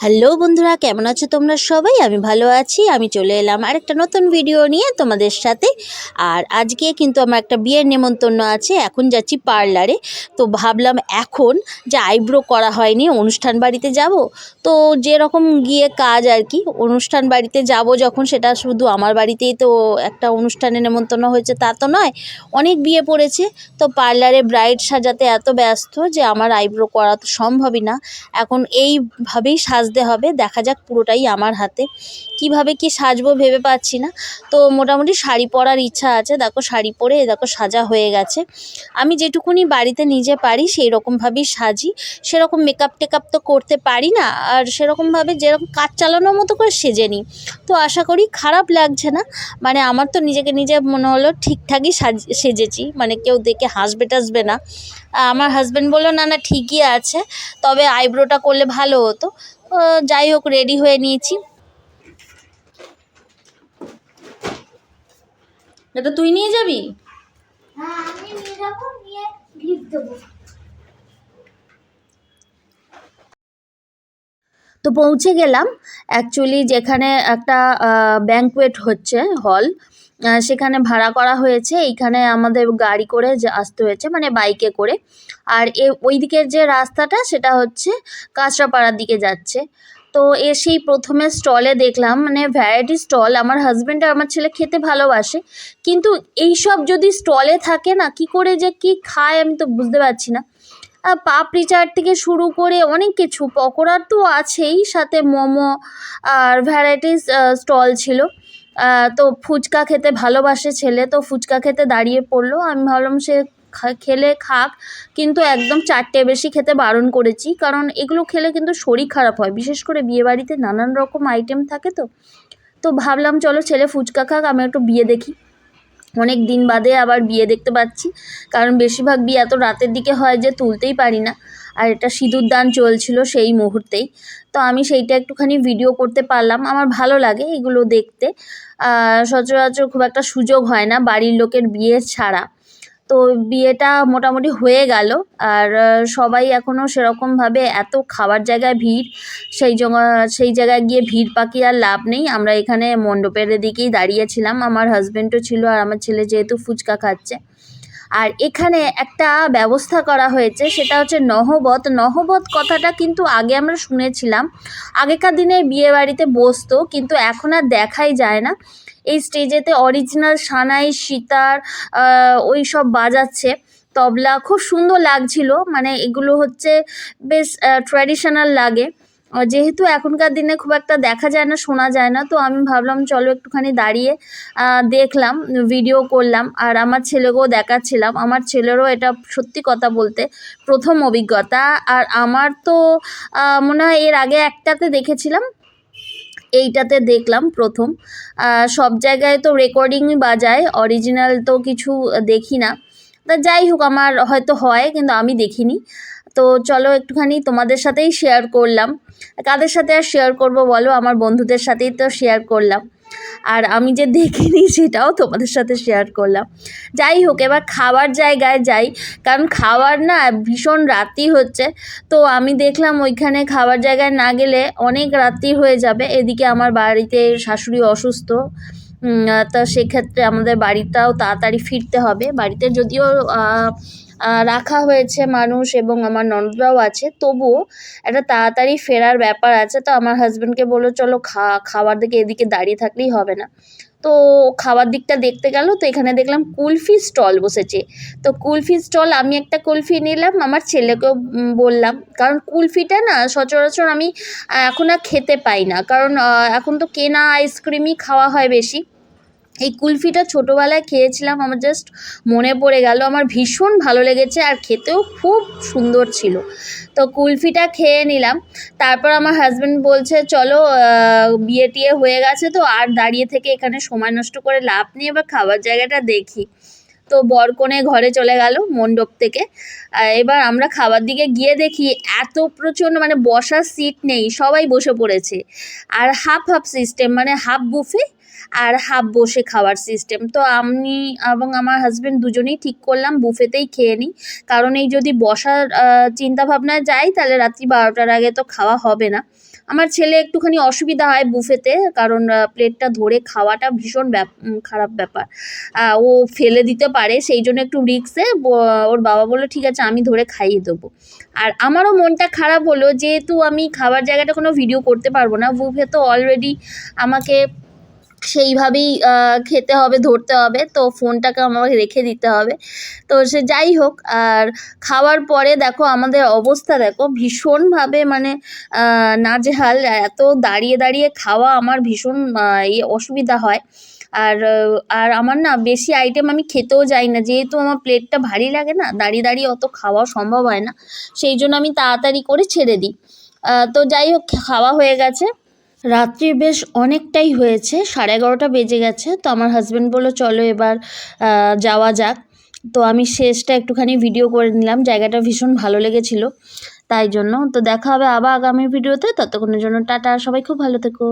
Hello বন্ধুরা, কেমন আছো তোমরা সবাই? আমি ভালো আছি, আমি চলে এলাম আর একটা নতুন ভিডিও নিয়ে তোমাদের সাথে। আর আজকে কিন্তু আমার একটা বিয়ের নেমন্তন্ন আছে, এখন যাচ্ছি পার্লারে। তো ভাবলাম এখন যে আইব্রো করা হয়নি, অনুষ্ঠান বাড়িতে যাব। তো যেরকম গিয়ে কাজ আর কি, অনুষ্ঠান বাড়িতে যাব যখন, সেটা শুধু আমার বাড়িতেই তো একটা অনুষ্ঠানে নেমন্তন্ন হয়েছে, তা তো নয়। অনেক বিয়ে পড়েছে, তো পার্লারে ব্রাইড সাজাতে এত ব্যস্ত যে আমার আইব্রো করা তো সম্ভবই না। এখন এইভাবেই সাজতে হবে, দেখা যাক পুরোটাই আমার হাতে। কীভাবে কি সাজবো ভেবে পাচ্ছি না। তো মোটামুটি শাড়ি পরার ইচ্ছা আছে, দেখো শাড়ি পরে দেখো সাজা হয়ে গেছে। আমি যেটুকুনি বাড়িতে নিজে পারি সেই রকমভাবেই সাজি। সেরকম মেকআপ টেকআপ তো করতে পারি না, আর সেরকমভাবে যেরকম কাজ চালানোর মতো করে সেজে নিই। তো আশা করি খারাপ লাগছে না মানে আমার তো নিজেকে নিজে মনে হলো ঠিকঠাকই সাজ, সেজেছি। মানে কেউ দেখে হাসবে টাসবে না। আমার হাজব্যান্ড বলল, না না, ঠিকই আছে। তবে আইব্রোটা করলে ভালো হতো। যাই হোক রেডি হয়ে নিয়েছি। এটা তুই নিয়ে যাবি? হ্যাঁ তো পৌঁছে গেলাম। অ্যাকচুয়ালি যেখানে একটা ব্যাঙ্কুয়েট হচ্ছে হল সেখানে ভাড়া করা হয়েছে। এইখানে আমাদের গাড়ি করে আসতে হয়েছে মানে বাইকে করে। আর এ ওই দিকের যে রাস্তাটা, সেটা হচ্ছে কাঁচরাপাড়ার দিকে যাচ্ছে। তো এসেই প্রথমে স্টলে দেখলাম মানে ভ্যারাইটি স্টল আমার হাজব্যান্ড আর আমার ছেলে খেতে ভালোবাসে। কিন্তু এই সব যদি স্টলে থাকে না, কি করে যে কি খায় আমি তো বুঝতে পারছি না। পাপড়ি চাট থেকে শুরু করে অনেক কিছু। পকোড়ার তো আছেই, সাথে মোমো আর ভ্যারাইটিস স্টল ছিল। তো ফুচকা খেতে ভালোবাসে ছেলে, তো ফুচকা খেতে দাঁড়িয়ে পড়ল। আমি ভাবলাম সে খেলে খাক, কিন্তু একদম চারটে বেশি খেতে বারণ করেছি, কারণ এগুলো খেলে কিন্তু শরীর খারাপ হয়। বিশেষ করে বিয়েবাড়িতে নানান রকম আইটেম থাকে তো। তো ভাবলাম, চলো ছেলে ফুচকা খাক, আমি একটু বিয়ে দেখি। অনেক দিন বাদে আবার বিয়ে দেখতে পাচ্ছি। কারণ বেশিরভাগ বিয়ে এত রাতের দিকে হয় যে তুলতেই পারি না। আর এটা সিঁদুর দান চলছিল সেই মুহূর্তেই। তো আমি সেইটা একটুখানি ভিডিও করতে পারলাম। আমার ভালো লাগে এগুলো দেখতে। সচরাচর খুব একটা সুযোগ হয় না বাড়ির লোকের বিয়ে ছাড়া। তো বিয়েটা মোটামুটি হয়ে গেল। আর সবাই এখনও সেরকমভাবে এত খাবার জায়গায় ভিড়, সেই সেই জায়গায় গিয়ে ভিড় পাকি আর লাভ নেই। আমরা এখানে মণ্ডপের দিকেই দাঁড়িয়েছিলাম আমার হাজব্যান্ডও ছিল আর আমার ছেলে যেহেতু ফুচকা খাচ্ছে। আর এখানে একটা ব্যবস্থা করা হয়েছে, সেটা হচ্ছে নহবত নহবত কথাটা কিন্তু আগে আমরা শুনেছিলাম। আগেকার দিনে বিয়ে বাড়িতে বসতো, কিন্তু এখন আর দেখাই যায় না। এই স্টেজেতে অরিজিনাল সানাই, সিতার ওই সব বাজাচ্ছে। তবলা খুব সুন্দর লাগছিল মানে এগুলো হচ্ছে বেশ ট্র্যাডিশনাল লাগে। যেহেতু এখনকার দিনে খুব একটা দেখা যায় না, শোনা যায় না, তো আমি ভাবলাম চলো একটুখানি দাঁড়িয়ে দেখলাম ভিডিও করলাম, আর আমার ছেলেকেও দেখাচ্ছিলাম। আমার ছেলেরও এটা সত্যি কথা বলতে প্রথম অভিজ্ঞতা, আর আমার তো মনে হয় এর আগে একটাতে দেখেছিলাম, এইটাতে দেখলাম প্রথম। সব জায়গায় তো রেকর্ডিংই বাজায় অরিজিনাল তো কিছু দেখি না। তা যাই হোক, আমার হয়তো হয়, কিন্তু আমি দেখিনি। তো চলো একটুখানি তোমাদের সাথেই শেয়ার করলাম। কাদের সাথে আর শেয়ার করব বলো? আমার বন্ধুদের সাথেই তো শেয়ার করলাম। আর আমি যে দেখিনি, সেটাও তোমাদের সাথে শেয়ার করলাম। যাই হোক, এবার খাবার জায়গায় যাই। কারণ খাবার না, ভীষণ রাতি হচ্ছে। তো আমি দেখলাম ওইখানে খাবার জায়গায় না গেলে অনেক রাত্রি হয়ে যাবে। এদিকে আমার বাড়িতে শাশুড়ি অসুস্থ। তো সেক্ষেত্রে আমাদের বাড়িটাও তাড়াতাড়ি ফিরতে হবে। বাড়িতে যদিও রাখা হয়েছে মানুষ এবং আমার ননদরাও আছে, তবুও একটা তাড়াতাড়ি ফেরার ব্যাপার আছে। তো আমার হাজব্যান্ডকে বলল, চলো খাওয়ার দিকে এদিকে দাঁড়িয়ে থাকলেই হবে না। তো খাবার দিকটা দেখতে গেল, তো এখানে দেখলাম কুলফি স্টল বসেছে। তো কুলফি স্টল আমি একটা কুলফি নিলাম, আমার ছেলেকেও বললাম, কারণ কুলফিটা না সচরাচর আমি এখন আর খেতে পাই না। কারণ এখন তো কেনা আইসক্রিমই খাওয়া হয় বেশি। এই কুলফিটা ছোটোবেলায় খেয়েছিলাম, আমার জাস্ট মনে পড়ে গেল, আমার ভীষণ ভালো লেগেছে আর খেতেও খুব সুন্দর ছিল। তো কুলফিটা খেয়ে নিলাম, তারপর আমার হাজব্যান্ড বলছে, চলো বিয়ে টিয়ে হয়ে গেছে তো, আর দাঁড়িয়ে থেকে এখানে সময় নষ্ট করে লাভ নেই, এবার খাবার জায়গাটা দেখি। তো বরকনে ঘরে চলে গেল মণ্ডপ থেকে। এবার আমরা খাবার দিকে গিয়ে দেখি, এত প্রচণ্ড মানে বসার সিট নেই, সবাই বসে পড়েছে। আর হাফ হাফ সিস্টেম মানে হাফ বুফে আর হাফ বসে খাওয়ার সিস্টেম তো আমি এবং আমার হাজব্যান্ড দুজনেই ঠিক করলাম বুফেতেই খেয়ে নিই। কারণ এই যদি বসার চিন্তা ভাবনায় যাই তাহলে রাত্রি বারোটার আগে তো খাওয়া হবে না। আমার ছেলে একটুখানি অসুবিধা হয় বুফেতে কারণ প্লেটটা ধরে খাওয়াটা ভীষণ খারাপ ব্যাপার। ও ফেলে দিতে পারে, সেই জন্য একটু রিক্সে ওর বাবা বলল, ঠিক আছে, আমি ধরে খাইয়ে দেবো। আর আমারও মনটা খারাপ হলো, যেহেতু আমি খাবার জায়গাটা কোনো ভিডিও করতে পারব না। বুফে তো অলরেডি আমাকে সেইভাবেই খেতে হবে, ধরতে হবে। তো ফোনটাকে আমাকে রেখে দিতে হবে। তো সে যাই হোক, আর খাওয়ার পরে দেখো আমাদের অবস্থা দেখো ভীষণভাবে মানে নাজেহাল। এত দাঁড়িয়ে দাঁড়িয়ে খাওয়া আমার ভীষণ ইয়ে অসুবিধা হয়। আর আর আমার না বেশি আইটেম আমি খেতেও যাই না। যেহেতু আমার প্লেটটা ভারী লাগে না, দাঁড়িয়ে দাঁড়িয়ে অত খাওয়া সম্ভব হয় না। সেই জন্য আমি তাড়াতাড়ি করে ছেড়ে দিই। তো যাই হোক, খাওয়া হয়ে গেছে। রাত্রি বেশ অনেকটাই হয়েছে, সাড়ে এগারোটা বেজে গেছে, তো আমার হাজব্যান্ড বলল, চলো এবার যাওয়া যাক। তো আমি শেষটা একটুখানি ভিডিও করে নিলাম, জায়গাটা ভীষণ ভালো লেগেছিলো, তাই জন্য। তো দেখা হবে আবার আগামী ভিডিওতে ততক্ষণের জন্য টাটা, সবাই খুব ভালো থেকো।